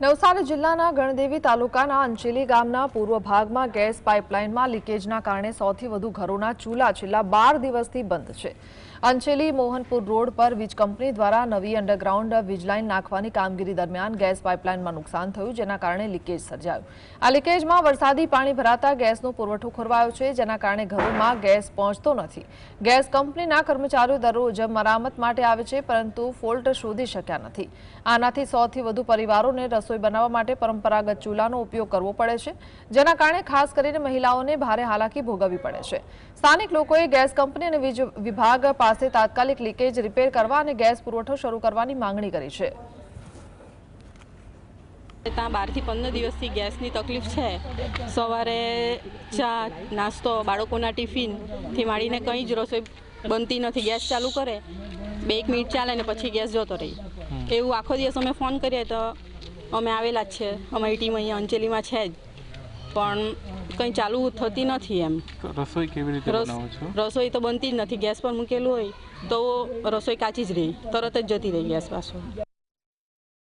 નવસારી જિલ્લાના ગણદેવી તાલુકાના અંચેલી ગામના પૂર્વ ભાગમાં ગેસ પાઇપલાઇનમાં લીકેજના કારણે સૌથી વધુ ઘરોના ચૂલા છેલ્લા બાર દિવસથી બંધ છે. અંચેલી મોહનપુર રોડ પર વીજ કંપની દ્વારા નવી અંડરગ્રાઉન્ડ વીજ નાખવાની કામગીરી દરમિયાન ગેસ પાઇપલાઇનમાં નુકસાન થયું, જેના કારણે લીકેજ સર્જાયું. આ લીકેજમાં વરસાદી પાણી ભરાતા ગેસનો પુરવઠો ખોરવાયો છે, જેના કારણે ઘરોમાં ગેસ પહોંચતો નથી. ગેસ કંપનીના કર્મચારીઓ દરરોજ મરામત માટે આવે છે, પરંતુ ફોલ્ટ શોધી શક્યા નથી. આનાથી સૌથી વધુ પરિવારોને રસોઈ બનાવવા માટે પરંપરાગત ચૂલાનો ઉપયોગ કરવો પડે છે જેના કારણે ખાસ કરીને મહિલાઓને ભારે હાલાકી ભોગવવી પડે છે. સ્થાનિક લોકોએ ગેસ કંપની અને વીજ વિભાગ પાસે તાત્કાલિક લીકેજ રિપેર કરવા અને ગેસ પુરવઠો શરૂ કરવાની માંગણી કરી છે. ત્યાં બારથી પંદર દિવસથી ગેસની તકલીફ છે. સવારે ચા નાસ્તો બાળકોના ટિફિનથી માંડીને કંઈ જ રસોઈ બનતી નથી. ગેસ ચાલુ કરે બે એક મિનિટ ચાલે ને પછી ગેસ જતો રહી. એવું આખો દિવસ અમે ફોન કરીએ તો અમે આવેલા જ છે. અમારી ટીમ અહીંયા અંચેલીમાં છે જ. પણ કંઈ ચાલુ થતી નથી એમ. રસોઈ કેવી રીતે રસોઈ તો બનતી જ નથી. ગેસ પર મૂકેલું હોય તો રસોઈ કાચી જ રહી. તરત જ જતી રહી ગેસ પાછો.